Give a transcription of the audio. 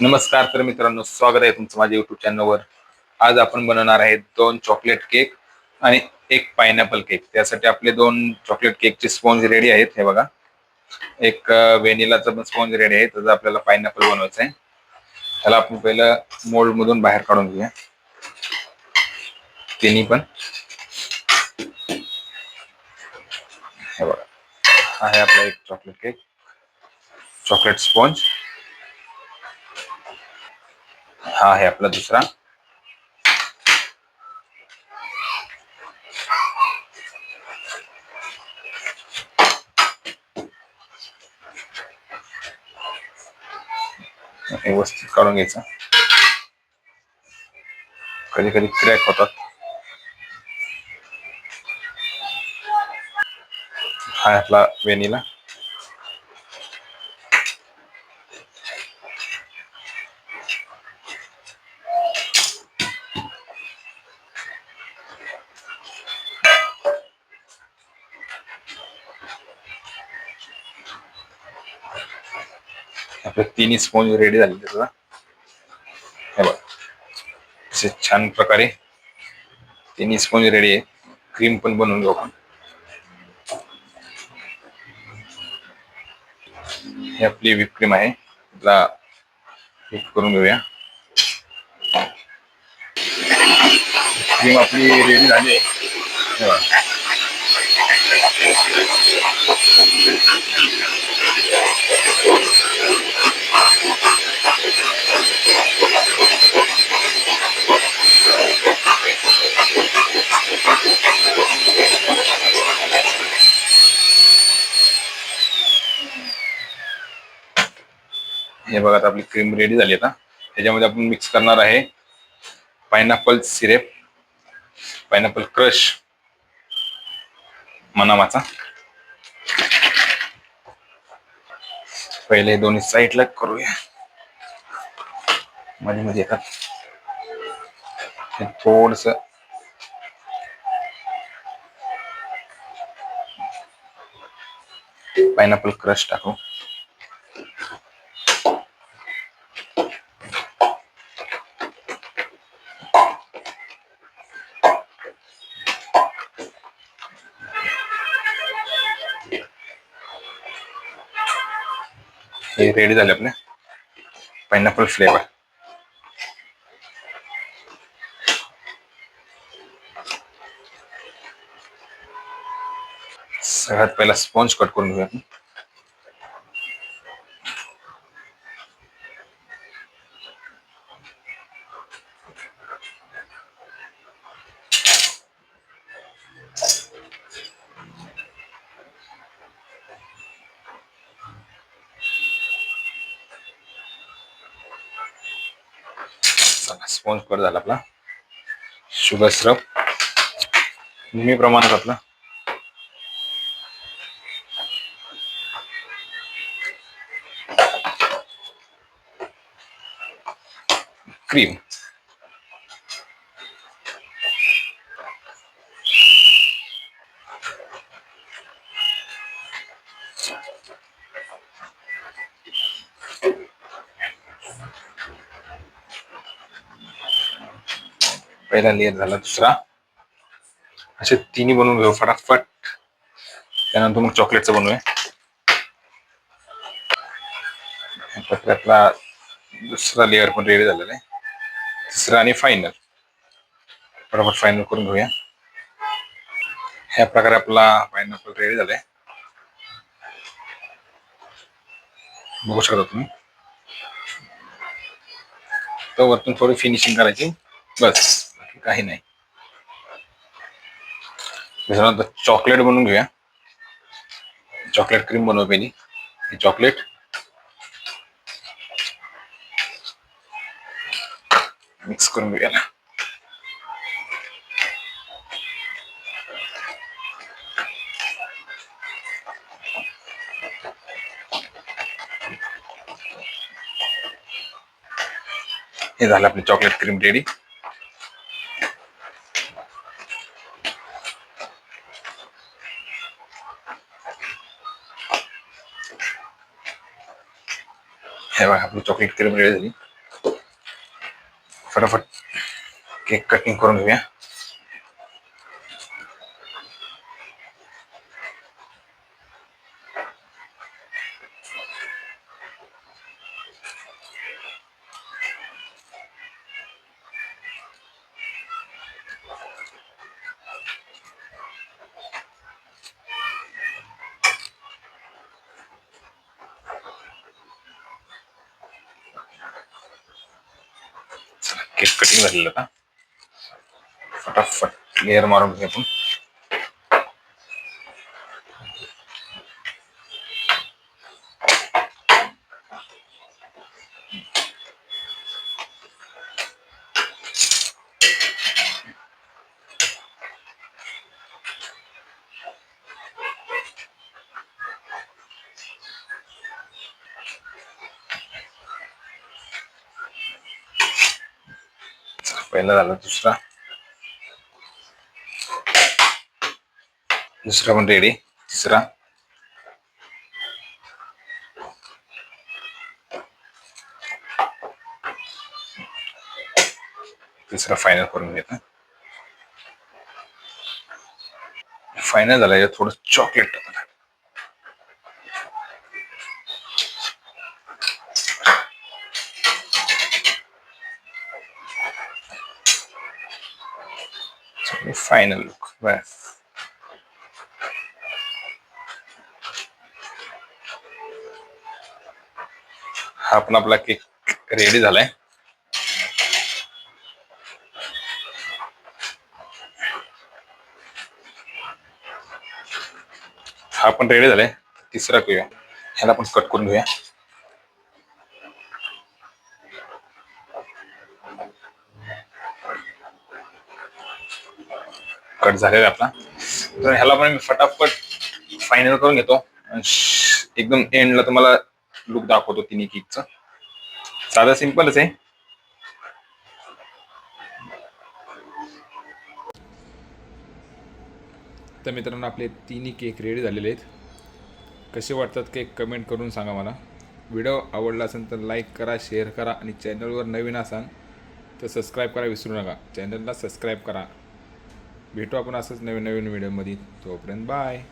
नमस्कार तर मित्रांनो स्वागत आहे तुमचं माझ्या युट्यूब चॅनलवर आज आपण बनवणार आहे दोन चॉकलेट केक आणि एक पायनॅपल केक त्यासाठी आपले दोन चॉकलेट केकचे स्पॉन्ज रेडी आहेत हे बघा. एक व्हेनिलाचा पण स्पॉन्ज रेडी आहे त्याचा आपल्याला पायनॅपल बनवायचं आहे. त्याला आपण पहिलं मोल्ड मधून बाहेर काढून घेऊया. तिन्ही पण. हे बघा. हा आहे आपला एक चॉकलेट केक चॉकलेट स्पॉन्ज हा आहे आपला दुसरा. व्यवस्थित काढून घ्यायचं. कधी कधी क्रॅक होतात. हा आपला वेनिला आपले तिन्ही स्पॉन्ज रेडी झाले त्याचा हे बघ असे छान प्रकारे तिन्ही स्पॉन्ज रेडी आहे. क्रीम पण बनवून घेऊ आपण. ही आपली व्हिप क्रीम आहे. तिला व्हिप करून घेऊया. क्रीम आपली रेडी झाली आहे. हे बघा. आता आपली क्रीम रेडी झाली आता. ह्याच्यामध्ये आपण मिक्स करणार आहे पायनॅपल सिरेप पायनॅपल क्रश मनामाचा. पहिले दोन्ही साईडला करूया. मध्ये मध्ये येतात. थोडस पायनॅपल क्रश टाकू. रेडी झाले आपले पायनॅपल फ्लेवर सगळ्यात पहिला स्पॉन्ज कट कर. चला स्पॉन्ज कट झाला आपला. शुगर सिरप नेहमी प्रमाणात आपला. क्रीम. पहिला लेअर झाला दुसरा. असे तिन्ही बनवून घेऊ फटाफट. त्यानंतर मग चॉकलेटचं बनवूया. आपला दुसरा लेअर पण रेडी झालेला आहे. तिसरा आणि फायनल फटाफट फायनल करून घेऊया. ह्या प्रकारे आपला पायनॅपल रेडी झालाय. बघू शकता तुम्ही. तर वरतून थोडी फिनिशिंग करायची. बस. काही नाही. त्याच्यानंतर चॉकलेट बनवून घेऊया. चॉकलेट क्रीम बनवू मी चॉकलेट मिक्स करून घेऊया ना. हे झालं आपली चॉकलेट क्रीम रेडी हे बघा आपली चॉकलेट क्रीम रेडी झाली फटाफट केक कटिंग करून घेऊया केक कटिंग झालेलं का फटाफट लेअर मारून पहिला झाला दुसरा दुसरा पण रेडी तिसरा तिसरा फायनल करून घेता फायनल झाला याच्यात थोडं चॉकलेट फायनल लुक बस हा पण आपला केक रेडी झालाय. हा पण रेडी झालाय. तिसरा घेऊया ह्याला पण कट करून घेऊया. कट झालेला आहे आपला. तर ह्याला पण मी फटाफट फायनल करून घेतो. एकदम एंडला तुम्हाला लुक दाखवतो तिन्ही केकचं साधा सिंपलच आहे. तर मित्रांनो आपले तिन्ही केक रेडी झालेले आहेत. कसे वाटतात केक कमेंट करून सांगा मला. व्हिडिओ आवडला असेल तर लाईक करा शेअर करा आणि चॅनलवर नवीन असाल तर सबस्क्राईब करा विसरू नका. चॅनलला सबस्क्राईब करा. भेटू आपण असंच नवीन नवीन व्हिडिओमध्ये. तोपर्यंत बाय.